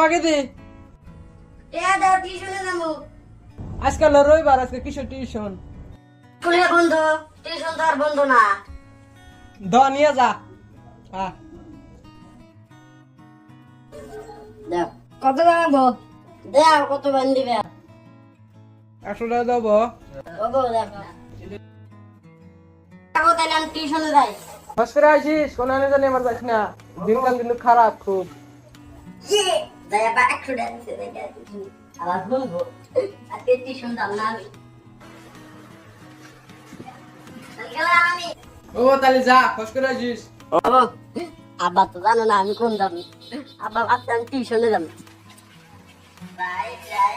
আগে দে। আজকাল রবিবার আজকে কিসের টিউশন? স্কুলে বন্ধ টিউশন তো আর বন্ধ না। দ নিয়ে যা। হ্যাঁ কত জানাব দাও কত বান দিবে। একশো টাকা দেবো। দেখো দেখো টিউশনে যাই। হসপিটাল আসিস কোনো জানি আমার যাস না। দিনকাল কিন্তু খারাপ খুব। আবার একশো টাকা আবার দাম না আমি গেলাম ও তাহলে যা আসিস আব্বা তো জানো না আমি কোন যাব আব্বা ভাবছি আমি টিউশনে যাব বাই বাই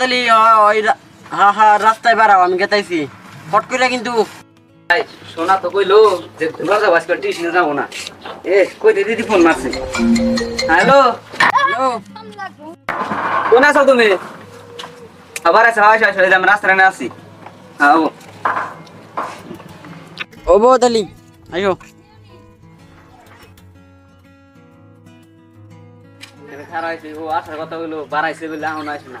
তাহলে ওই হা হা রাস্তায় বেড়াও আমি গেতাইছি। ফট করে কিন্তু সোনা তো কইলো যে টিউশনে যাব না। এ কই দে দিদি ফোন মারছে। হ্যালো? হ্যালো? কোন আছো তুমি? আবার আছে হয় হয় আমি রাস্তায় না আছি। হ্যাঁ ও ও বউ তাহলে আইসো খারাপ হয়েছে ও আসার কথা হইল বাড়াইছে বলে এখন আসে না।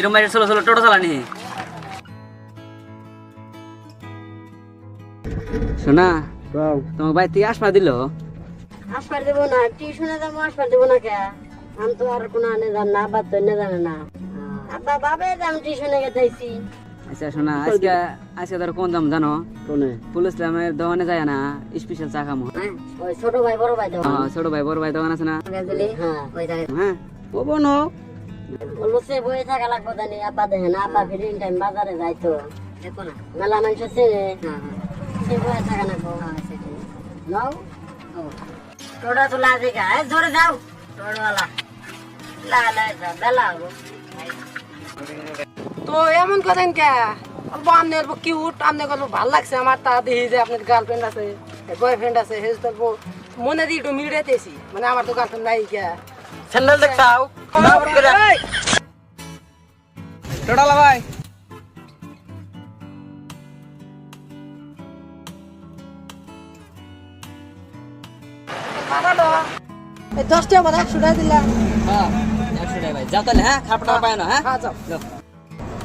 এরকম বাইরে চলো চলো টোটো চালানি। শোনা তোমার ভাই তুই আসপা দিল? আসবার দেবো না টিউশনে যাব আসবার দেবো না কে? আমি তো আর কোনো আনে জান না আব্বা তো এনে জানে না। আব্বা বাবে আমি টিউশনে গেতেছি আচ্ছা শোনা আজকে আজকে তোর কোন দাম জানো? কোনে? পুলিশ ইসলামের দোকানে যায় না স্পেশাল চা খামো। হ্যাঁ ওই ছোট ভাই বড় ভাই দেবো হ্যাঁ, ছোট ভাই বড় ভাই দোকান আছে না? হ্যাঁ। ওই জায়গায় হ্যাঁ ও বোনো সে বয়ে থাকা লাগবো জানি দেখে না আব্বা ফিরিং টাইম বাজারে যাইতো দেখো না। মেলা মানুষ আছে সে বয়ে থাকা লাগবো। নাও। টোটা তো লাজে গা। ধরে যাও। টোটওয়ালা। লা লা বেলা হব। তো এমন করেন কে? অল্প আপনি অল্প কিউট আপনি অল্প ভালো লাগছে আমার। তা দেখি যে আপনার গার্লফ্রেন্ড আছে বয়ফ্রেন্ড আছে হেজ তো অল্প মনে দিয়ে একটু মিড়াইতেছি। মানে আমার তো গার্লফ্রেন্ড নাই কে। স্যান্ডেল দেখছাও টোটাল ভাই। একশো টাকা দিলাম হ্যাঁ একশো টাকা ভাই। যাও তাহলে হ্যাঁ খারাপ টাকা পায় না হ্যাঁ? হ্যাঁ যাও।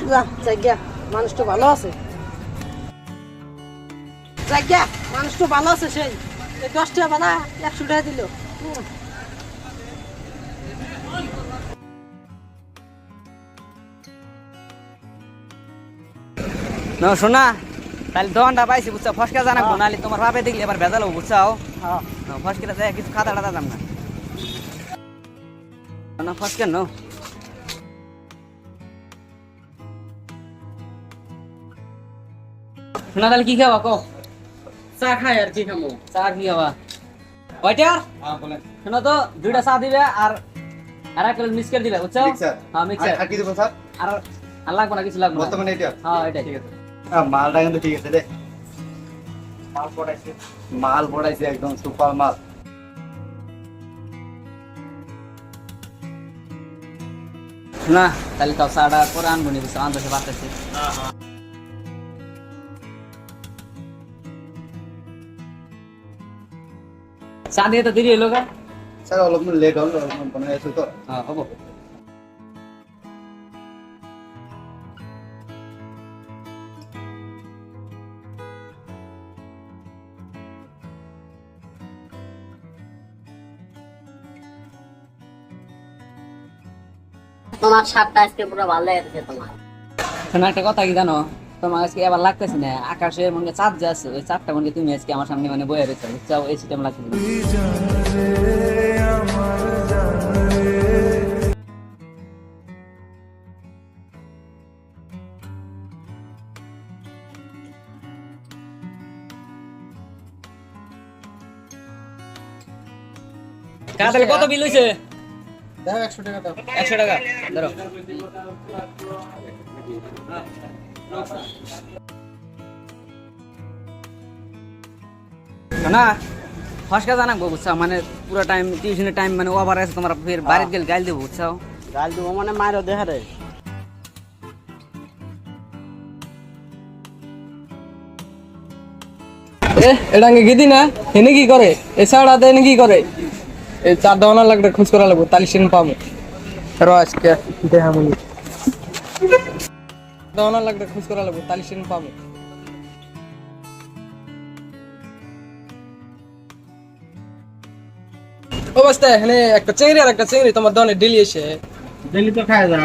যা জায়গা মানুষটা ভালো আছে। জায়গা মানুষটা ভালো আছে সেই। দশটা বাদা একশো টাকা দিল। না শোনা। তাহলে দোকানটা পাইছি বুঝছ? ফসকা জানাব নাহলে তোমার বাপে দেখলে এবার ভেজাল হব বুঝছাও হ্যাঁ। ফসকে কিছু খাতা টাতা দাম না। ফসকে নো। শোনা তাহলে কি খাওয়া কো চা খাই আর কি খামো। চা কি খাওয়া শোনো তো দুইটা চা দিবে আর আর এক মিক্সার দিবে বুঝছ? হ্যাঁ মিক্সার। আর কি দেবো স্যার? আর আর লাগবে না কিছু লাগবে না। বর্তমানে এটা হ্যাঁ ঠিক আছে। মালটা কিন্তু ঠিক আছে রে। মাল পড়াইছে। মাল পড়াইছে একদম সুপার মাল। না তাহলে তো চাটা পরে আনব নি বুঝছ? আনতে পারতেছি। চা দিয়ে তো দেরি হলো গা। স্যার অলপমান লেট হল বনাই আছো তো। হ্যাঁ হব। তোমার সাপটা আজকে পুরো ভালো লেগেছে তোমার। শোনো, একটা কথা কি জানো? তোমার আজকে এবার লাগতেছে না আকাশে মনে চাঁদ যে আছে, ওই চাঁদটা মনে তুমি আজকে আমার সামনে মানে বয়ে রয়েছে বুঝছ? এই সিস্টেম লাগতেছে কত বিল হয়েছে একশো টাকা ধরো। না ফসকা জানাব বুঝছ? মানে পুরো টাইম টিউশনের টাইম মানে ওভার আছে তোমরা ফের বাড়িতে গেলে গাইল দেবো বুঝছ? গাল দেবো মানে মারো দেখা রে। এ গেদি না? হেনে কি করে? এ সাড়া দেন কি করে? এই চার দেওয়ানা লাগবে খোঁজ করা লাগবো তাহলে সিন পাবো। র আজকে দেখা মনি দেওয়ানা লাগবে খোঁজ করা লাগবো তাহলে সিন পাবো। ও এখানে একটা চিংড়ি আর একটা চিংড়ি তোমার দনে ডেলি এসে। ডেলি তো খাই যা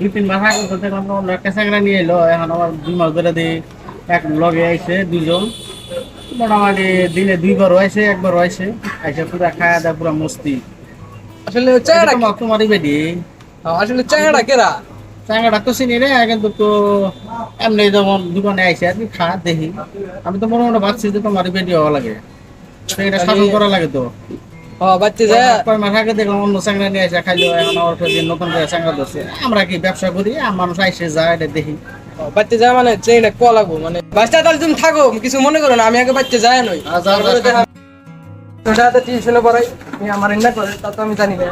দুই তিন মাস আগে তো দেখলাম অন্য একটা চাকরা নিয়ে এলো এখন আমার দুই মাস ধরে দিই এক লগে আইছে দুজন মোটামুটি দিনে দুইবার হয়েছে একবার হয়েছে। আইসে পুরা খাওয়া দাওয়া পুরা মস্তি। আসলে তোমার তোমারই বেডি আসলে চাংড়া কেরা? চাঙ্গাটা তো চিনি রে কিন্তু তো এমনি যেমন দোকানে আইসে আর কি খা দেখি। আমি তো মনে মনে ভাবছি যে তোমারই বেডি হওয়া লাগে। এটা শাসন করা লাগে তো। আমার কি ব্যবসা করি? আর মানুষ আইসে যায় এটা দেখি। বাচ্চা যায় মানে মানে বাচ্চা তাহলে তুমি থাকো কিছু মনে করো না আমি আগে বাচ্চা যায় নই। ওটা তো টিউশনে পড়াই তুমি আমার ইন্না করে তা তো আমি জানি না।